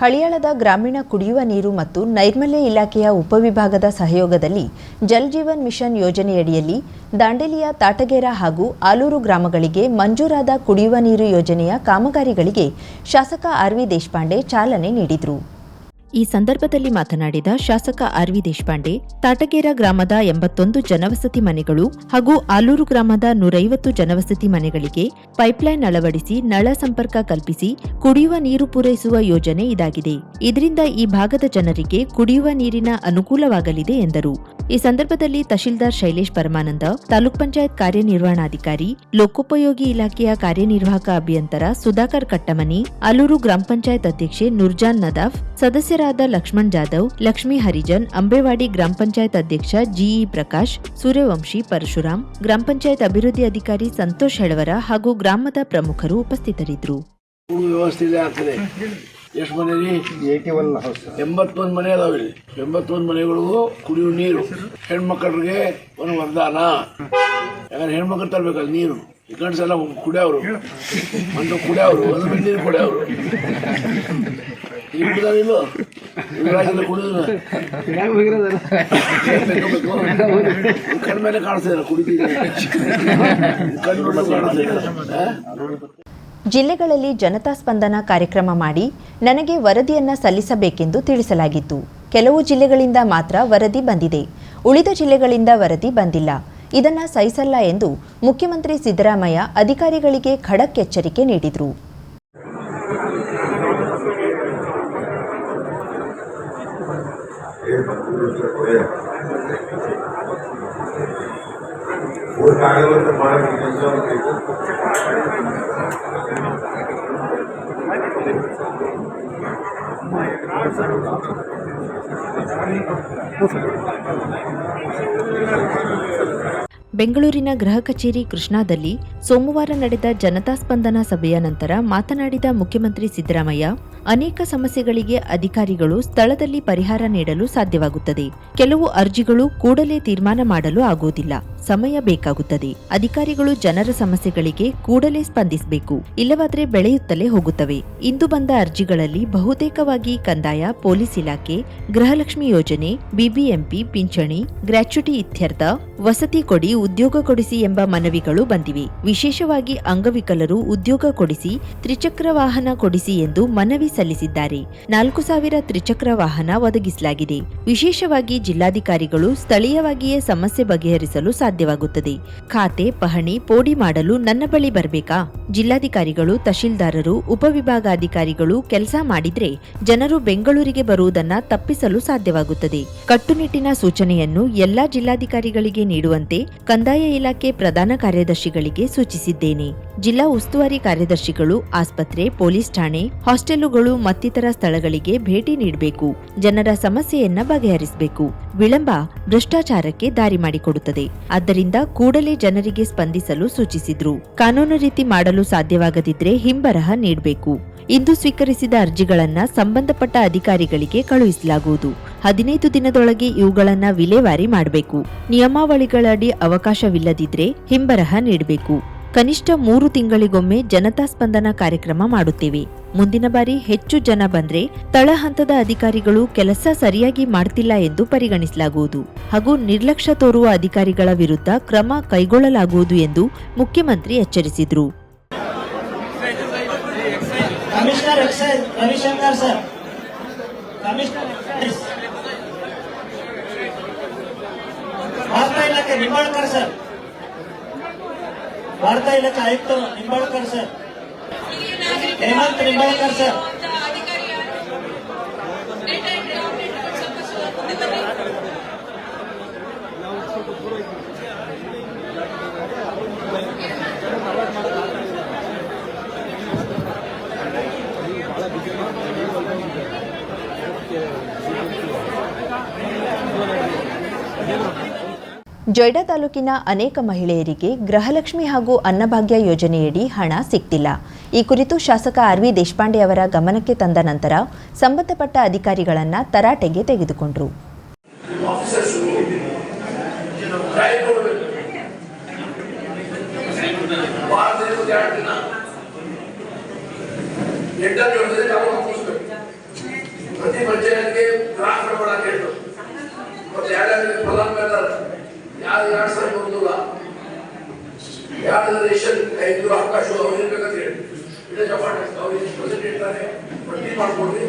ಹಳಿಯಾಳದ ಗ್ರಾಮೀಣ ಕುಡಿಯುವ ನೀರು ಮತ್ತು ನೈರ್ಮಲ್ಯ ಇಲಾಖೆಯ ಉಪವಿಭಾಗದ ಸಹಯೋಗದಲ್ಲಿ ಜಲ್ ಜೀವನ್ ಮಿಷನ್ ಯೋಜನೆಯಡಿಯಲ್ಲಿ ದಾಂಡೇಲಿಯ ತಾಟಗೇರ ಹಾಗೂ ಆಲೂರು ಗ್ರಾಮಗಳಿಗೆ ಮಂಜೂರಾದ ಕುಡಿಯುವ ನೀರು ಯೋಜನೆಯ ಕಾಮಗಾರಿಗಳಿಗೆ ಶಾಸಕ ಆರ್ವಿ ದೇಶಪಾಂಡೆ ಚಾಲನೆ ನೀಡಿದರು. ಈ ಸಂದರ್ಭದಲ್ಲಿ ಮಾತನಾಡಿದ ಶಾಸಕ ಆರ್ವಿ ದೇಶಪಾಂಡೆ, ತಾಟಗೇರ ಗ್ರಾಮದ ಎಂಬತ್ತೊಂದು ಜನವಸತಿ ಮನೆಗಳು ಹಾಗೂ ಆಲೂರು ಗ್ರಾಮದ ನೂರೈವತ್ತು ಜನವಸತಿ ಮನೆಗಳಿಗೆ ಪೈಪ್ಲೈನ್ ಅಳವಡಿಸಿ ನಳ ಸಂಪರ್ಕ ಕಲ್ಪಿಸಿ ಕುಡಿಯುವ ನೀರು ಪೂರೈಸುವ ಯೋಜನೆ ಇದಾಗಿದೆ. ಇದರಿಂದ ಈ ಭಾಗದ ಜನರಿಗೆ ಕುಡಿಯುವ ನೀರಿನ ಅನುಕೂಲವಾಗಲಿದೆ ಎಂದರು. ಈ ಸಂದರ್ಭದಲ್ಲಿ ತಹಶೀಲ್ದಾರ್ ಶೈಲೇಶ್ ಪರಮಾನಂದ, ತಾಲೂಕ್ ಪಂಚಾಯತ್ ಕಾರ್ಯನಿರ್ವಹಣಾಧಿಕಾರಿ, ಲೋಕೋಪಯೋಗಿ ಇಲಾಖೆಯ ಕಾರ್ಯನಿರ್ವಾಹಕ ಅಭಿಯಂತರ ಸುಧಾಕರ್ ಕಟ್ಟಮನಿ, ಆಲೂರು ಗ್ರಾಮ ಪಂಚಾಯತ್ ಅಧ್ಯಕ್ಷೆ ನೂರ್ಜಾನ್ ನದಾಫ್ ಸದಸ್ಯರಾದ ಲಕ್ಷ್ಮಣ್ ಜಾಧವ್ ಲಕ್ಷ್ಮಿ ಹರಿಜನ್ ಅಂಬೇವಾಡಿ ಗ್ರಾಮ ಪಂಚಾಯತ್ ಅಧ್ಯಕ್ಷ ಜಿಇ ಪ್ರಕಾಶ್ ಸೂರ್ಯವಂಶಿ ಪರಶುರಾಮ್ ಗ್ರಾಮ ಪಂಚಾಯತ್ ಅಭಿವೃದ್ಧಿ ಅಧಿಕಾರಿ ಸಂತೋಷ್ ಹೆಳವರ ಹಾಗೂ ಗ್ರಾಮದ ಪ್ರಮುಖರು ಉಪಸ್ಥಿತರಿದ್ದರು. ಎಷ್ಟು ಮನೆ ರೀ ಏಯ್ಟಿ ಒನ್ ಎಂಬತ್ತೊಂದು ಮನೆ ಅದಾವ ಇಲ್ಲಿ. ಎಂಬತ್ತೊಂದು ಮನೆಗಳಿಗೂ ಕುಡಿಯುವ ನೀರು. ಹೆಣ್ಮಕ್ಳಿಗೆ ಒಂದು ವರದಾನ. ಯಾಕಂದ್ರೆ ಹೆಣ್ಮಕ್ಳು ತರ್ಬೇಕಲ್ಲ ನೀರು. ಈ ಗಂಡಸೆಲ್ಲ ಕುಡಿಯೋರು ಒಂದು ಕುಡಿಯೋರು ಒಂದು ನೀರು ಕುಡಿಯೋರು ಇಲ್ಲಿ ಕಣ್ಣು ಜಿಲ್ಲೆಗಳಲ್ಲಿ ಜನತಾ ಸ್ಪಂದನ ಕಾರ್ಯಕ್ರಮ ಮಾಡಿ ನನಗೆ ವರದಿಯನ್ನ ಸಲ್ಲಿಸಬೇಕೆಂದು ತಿಳಿಸಲಾಗಿತ್ತು. ಕೆಲವು ಜಿಲ್ಲೆಗಳಿಂದ ಮಾತ್ರ ವರದಿ ಬಂದಿದೆ. ಉಳಿದ ಜಿಲ್ಲೆಗಳಿಂದ ವರದಿ ಬಂದಿಲ್ಲ. ಇದನ್ನ ಸಹಿಸಲ್ಲ ಎಂದು ಮುಖ್ಯಮಂತ್ರಿ ಸಿದ್ದರಾಮಯ್ಯ ಅಧಿಕಾರಿಗಳಿಗೆ ಖಡಕ್ ಎಚ್ಚರಿಕೆ ನೀಡಿದರು. ಬೆಂಗಳೂರಿನ ಗೃಹ ಕಚೇರಿ ಕೃಷ್ಣಾದಲ್ಲಿ ಸೋಮವಾರ ನಡೆದ ಜನತಾ ಸ್ಪಂದನ ಸಭೆಯ ನಂತರ ಮಾತನಾಡಿದ ಮುಖ್ಯಮಂತ್ರಿ ಸಿದ್ದರಾಮಯ್ಯ ಅನೇಕ ಸಮಸ್ಯೆಗಳಿಗೆ ಅಧಿಕಾರಿಗಳು ಸ್ಥಳದಲ್ಲಿ ಪರಿಹಾರ ನೀಡಲು ಸಾಧ್ಯವಾಗುತ್ತದೆ. ಕೆಲವು ಅರ್ಜಿಗಳು ಕೂಡಲೇ ತೀರ್ಮಾನ ಮಾಡಲು ಆಗುವುದಿಲ್ಲ. ಸಮಯ ಬೇಕಾಗುತ್ತದೆ. ಅಧಿಕಾರಿಗಳು ಜನರ ಸಮಸ್ಯೆಗಳಿಗೆ ಕೂಡಲೇ ಸ್ಪಂದಿಸಬೇಕು. ಇಲ್ಲವಾದರೆ ಬೆಳೆಯುತ್ತಲೇ ಹೋಗುತ್ತವೆ. ಇಂದು ಬಂದ ಅರ್ಜಿಗಳಲ್ಲಿ ಬಹುತೇಕವಾಗಿ ಕಂದಾಯ, ಪೊಲೀಸ್ ಇಲಾಖೆ, ಗೃಹಲಕ್ಷ್ಮಿ ಯೋಜನೆ, ಬಿಬಿಎಂಪಿ, ಪಿಂಚಣಿ, ಗ್ರಾಚ್ಯುಟಿ ಇತ್ಯರ್ಥ, ವಸತಿ ಕೊಡಿ, ಉದ್ಯೋಗ ಕೊಡಿಸಿ ಎಂಬ ಮನವಿಗಳು ಬಂದಿವೆ. ವಿಶೇಷವಾಗಿ ಅಂಗವಿಕಲರು ಉದ್ಯೋಗ ಕೊಡಿಸಿ, ತ್ರಿಚಕ್ರ ವಾಹನ ಕೊಡಿಸಿ ಎಂದು ಮನವಿ ಸಲ್ಲಿಸಿದ್ದಾರೆ. ನಾಲ್ಕು ಸಾವಿರ ತ್ರಿಚಕ್ರ ವಾಹನ ಒದಗಿಸಲಾಗಿದೆ. ವಿಶೇಷವಾಗಿ ಜಿಲ್ಲಾಧಿಕಾರಿಗಳು ಸ್ಥಳೀಯವಾಗಿಯೇ ಸಮಸ್ಯೆ ಬಗೆಹರಿಸಲು ಸಾಧ್ಯವಾಗುತ್ತದೆ. ಖಾತೆ, ಪಹಣಿ, ಪೋಡಿ ಮಾಡಲು ನನ್ನ ಬಳಿ ಬರಬೇಕಾ? ಜಿಲ್ಲಾಧಿಕಾರಿಗಳು, ತಹಶೀಲ್ದಾರರು, ಉಪವಿಭಾಗಾಧಿಕಾರಿಗಳು ಕೆಲಸ ಮಾಡಿದ್ರೆ ಜನರು ಬೆಂಗಳೂರಿಗೆ ಬರುವುದನ್ನ ತಪ್ಪಿಸಲು ಸಾಧ್ಯವಾಗುತ್ತದೆ. ಕಟ್ಟುನಿಟ್ಟಿನ ಸೂಚನೆಯನ್ನು ಎಲ್ಲಾ ಜಿಲ್ಲಾಧಿಕಾರಿಗಳಿಗೆ ನೀಡುವಂತೆ ಕಂದಾಯ ಇಲಾಖೆ ಪ್ರಧಾನ ಕಾರ್ಯದರ್ಶಿಗಳಿಗೆ ಸೂಚಿಸಿದ್ದೇನೆ. ಜಿಲ್ಲಾ ಉಸ್ತುವಾರಿ ಕಾರ್ಯದರ್ಶಿಗಳು, ಆಸ್ಪತ್ರೆ, ಪೊಲೀಸ್ ಠಾಣೆ, ಹಾಸ್ಟೆಲುಗಳು ಮತ್ತಿತರ ಸ್ಥಳಗಳಿಗೆ ಭೇಟಿ ನೀಡಬೇಕು. ಜನರ ಸಮಸ್ಯೆಯನ್ನ ಬಗೆಹರಿಸಬೇಕು. ವಿಳಂಬ ಭ್ರಷ್ಟಾಚಾರಕ್ಕೆ ದಾರಿ ಮಾಡಿಕೊಡುತ್ತದೆ. ಆದ್ದರಿಂದ ಕೂಡಲೇ ಜನರಿಗೆ ಸ್ಪಂದಿಸಲು ಸೂಚಿಸಿದ್ರು. ಕಾನೂನು ರೀತಿ ಮಾಡಲು ಸಾಧ್ಯವಾಗದಿದ್ರೆ ಹಿಂಬರಹ ನೀಡಬೇಕು. ಇಂದು ಸ್ವೀಕರಿಸಿದ ಅರ್ಜಿಗಳನ್ನ ಸಂಬಂಧಪಟ್ಟ ಅಧಿಕಾರಿಗಳಿಗೆ ಕಳುಹಿಸಲಾಗುವುದು. ಹದಿನೈದು ದಿನದೊಳಗೆ ಇವುಗಳನ್ನ ವಿಲೇವಾರಿ ಮಾಡಬೇಕು. ನಿಯಮಾವಳಿಗಳಡಿ ಅವಕಾಶವಿಲ್ಲದಿದ್ರೆ ಹಿಂಬರಹ ನೀಡಬೇಕು. ಕನಿಷ್ಠ ಮೂರು ತಿಂಗಳಿಗೊಮ್ಮೆ ಜನತಾ ಸ್ಪಂದನ ಕಾರ್ಯಕ್ರಮ ಮಾಡುತ್ತೇವೆ. ಮುಂದಿನ ಬಾರಿ ಹೆಚ್ಚು ಜನ ಬಂದ್ರೆ ತಳಹಂತದ ಅಧಿಕಾರಿಗಳು ಕೆಲಸ ಸರಿಯಾಗಿ ಮಾಡ್ತಿಲ್ಲ ಎಂದು ಪರಿಗಣಿಸಲಾಗುವುದು. ಹಾಗೂ ನಿರ್ಲಕ್ಷ್ಯ ತೋರುವ ಅಧಿಕಾರಿಗಳ ವಿರುದ್ಧ ಕ್ರಮ ಕೈಗೊಳ್ಳಲಾಗುವುದು ಎಂದು ಮುಖ್ಯಮಂತ್ರಿ ಎಚ್ಚರಿಸಿದರು. ಸರ್. ವಾರ್ತಾ ಇಲಾಖೆ ಆಯುಕ್ತ ನಿಂಬಾಳ್ಕರ್ ಸರ್. ಹೇಮಂತ್ ನಿಂಬಾಳ್ಕರ್ ಸರ್. ಜೊಯ್ಡಾ ತಾಲೂಕಿನ ಅನೇಕ ಮಹಿಳೆಯರಿಗೆ ಗೃಹಲಕ್ಷ್ಮಿ ಹಾಗೂ ಅನ್ನಭಾಗ್ಯ ಯೋಜನೆಯಡಿ ಹಣ ಸಿಕ್ತಿಲ್ಲ ಈ ಕುರಿತು ಶಾಸಕ ಆರ್ ವಿ ದೇಶಪಾಂಡೆ ಅವರ ಗಮನಕ್ಕೆ ತಂದ ನಂತರ ಸಂಬಂಧಪಟ್ಟ ಅಧಿಕಾರಿಗಳನ್ನು ತರಾಟೆಗೆ ತೆಗೆದುಕೊಂಡರು. ಎರಡು ಬರುವುದಿಲ್ಲ ಯಾರ್ದ ರೇಷನ್ ಐದು ಅವಕಾಶ ಅವರಿಗೆ ಬೇಕಾದ್ರೆ ಇಡೇ ಜಪಾಟ್ ಅವ್ರಿಗೆ ಪ್ರೆಸೆಂಟ್ ಇರ್ತಾರೆ ಪಟ್ಟಿ ಮಾಡಿಕೊಡ್ರಿ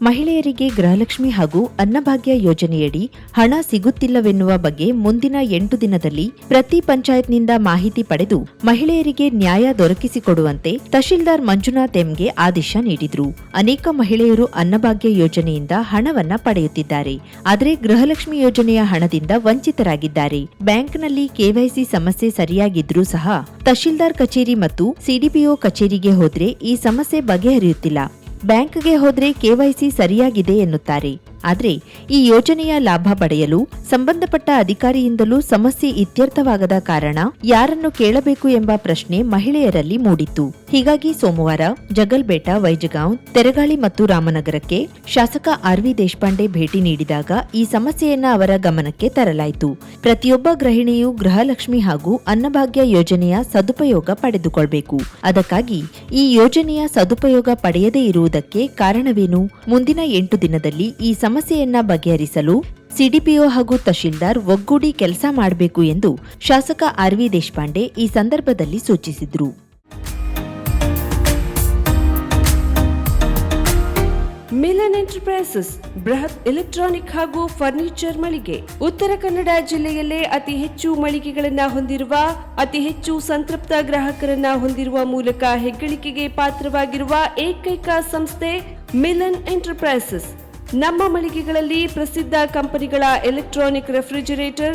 ಮಹಿಳೆಯರಿಗೆ ಗೃಹಲಕ್ಷ್ಮಿ ಹಾಗೂ ಅನ್ನಭಾಗ್ಯ ಯೋಜನೆಯಡಿ ಹಣ ಸಿಗುತ್ತಿಲ್ಲವೆನ್ನುವ ಬಗ್ಗೆ ಮುಂದಿನ ಎಂಟು ದಿನದಲ್ಲಿ ಪ್ರತಿ ಪಂಚಾಯತ್ನಿಂದ ಮಾಹಿತಿ ಪಡೆದು ಮಹಿಳೆಯರಿಗೆ ನ್ಯಾಯ ದೊರಕಿಸಿಕೊಡುವಂತೆ ತಹಶೀಲ್ದಾರ್ ಮಂಜುನಾಥ್ ಎಂಗೆ ಆದೇಶ ನೀಡಿದ್ರು. ಅನೇಕ ಮಹಿಳೆಯರು ಅನ್ನಭಾಗ್ಯ ಯೋಜನೆಯಿಂದ ಹಣವನ್ನ ಪಡೆಯುತ್ತಿದ್ದಾರೆ. ಆದರೆ ಗೃಹಲಕ್ಷ್ಮಿ ಯೋಜನೆಯ ಹಣದಿಂದ ವಂಚಿತರಾಗಿದ್ದಾರೆ. ಬ್ಯಾಂಕ್ನಲ್ಲಿ ಕೆವೈಸಿ ಸಮಸ್ಯೆ ಸರಿಯಾಗಿದ್ರೂ ಸಹ ತಹಶೀಲ್ದಾರ್ ಕಚೇರಿ ಮತ್ತು ಸಿಡಿಪಿಒ ಕಚೇರಿಗೆ ಹೋದ್ರೆ ಈ ಸಮಸ್ಯೆ ಬಗೆಹರಿಯುತ್ತಿಲ್ಲ. ಬ್ಯಾಂಕ್ಗೆ ಹೋದ್ರೆ ಕೆವೈಸಿ ಸರಿಯಾಗಿದೆ ಎನ್ನುತ್ತಾರೆ. ಆದ್ರೆ ಈ ಯೋಜನೆಯ ಲಾಭ ಪಡೆಯಲು ಸಂಬಂಧಪಟ್ಟ ಅಧಿಕಾರಿಯಿಂದಲೂ ಸಮಸ್ಯೆ ಇತ್ಯರ್ಥವಾಗದ ಕಾರಣ ಯಾರನ್ನು ಕೇಳಬೇಕು ಎಂಬ ಪ್ರಶ್ನೆ ಮಹಿಳೆಯರಲ್ಲಿ ಮೂಡಿತ್ತು. ಹೀಗಾಗಿ ಸೋಮವಾರ ಜಗಲ್ಬೇಟ ವೈಜಗಾಂವ್, ತೆರಗಾಳಿ ಮತ್ತು ರಾಮನಗರಕ್ಕೆ ಶಾಸಕ ಆರ್ ವಿ ದೇಶಪಾಂಡೆ ಭೇಟಿ ನೀಡಿದಾಗ ಈ ಸಮಸ್ಯೆಯನ್ನ ಅವರ ಗಮನಕ್ಕೆ ತರಲಾಯಿತು. ಪ್ರತಿಯೊಬ್ಬ ಗೃಹಿಣಿಯು ಗೃಹಲಕ್ಷ್ಮಿ ಹಾಗೂ ಅನ್ನಭಾಗ್ಯ ಯೋಜನೆಯ ಸದುಪಯೋಗ ಪಡೆದುಕೊಳ್ಬೇಕು. ಅದಕ್ಕಾಗಿ ಈ ಯೋಜನೆಯ ಸದುಪಯೋಗ ಪಡೆಯದೇ ಇರುವುದಕ್ಕೆ ಕಾರಣವೇನು? ಮುಂದಿನ ಎಂಟು ದಿನದಲ್ಲಿ ಈ ಸಮಸ್ಯೆಯನ್ನ ಬಗೆಹರಿಸಲು ಸಿಡಿಪಿಒ ಹಾಗೂ ತಹಶೀಲ್ದಾರ್ ಒಗ್ಗೂಡಿ ಕೆಲಸ ಮಾಡಬೇಕು ಎಂದು ಶಾಸಕ ಆರ್ ವಿ ದೇಶಪಾಂಡೆ ಈ ಸಂದರ್ಭದಲ್ಲಿ ಸೂಚಿಸಿದ್ರು. ಮಿಲನ್ ಎಂಟರ್ಪ್ರೈಸಸ್, ಬೃಹತ್ ಎಲೆಕ್ಟ್ರಾನಿಕ್ ಹಾಗೂ ಫರ್ನಿಚರ್ ಮಳಿಗೆ. ಉತ್ತರ ಕನ್ನಡ ಜಿಲ್ಲೆಯಲ್ಲೇ ಅತಿ ಹೆಚ್ಚು ಮಳಿಗೆಗಳನ್ನು ಹೊಂದಿರುವ, ಅತಿ ಹೆಚ್ಚು ಸಂತೃಪ್ತ ಗ್ರಾಹಕರನ್ನ ಹೊಂದಿರುವ ಮೂಲಕ ಹೆಗ್ಗಳಿಕೆಗೆ ಪಾತ್ರವಾಗಿರುವ ಏಕೈಕ ಸಂಸ್ಥೆ ಮಿಲನ್ ಎಂಟರ್ಪ್ರೈಸಸ್. ನಮ್ಮ ಮಳಿಗೆಗಳಲ್ಲಿ ಪ್ರಸಿದ್ಧ ಕಂಪನಿಗಳ electronic refrigerator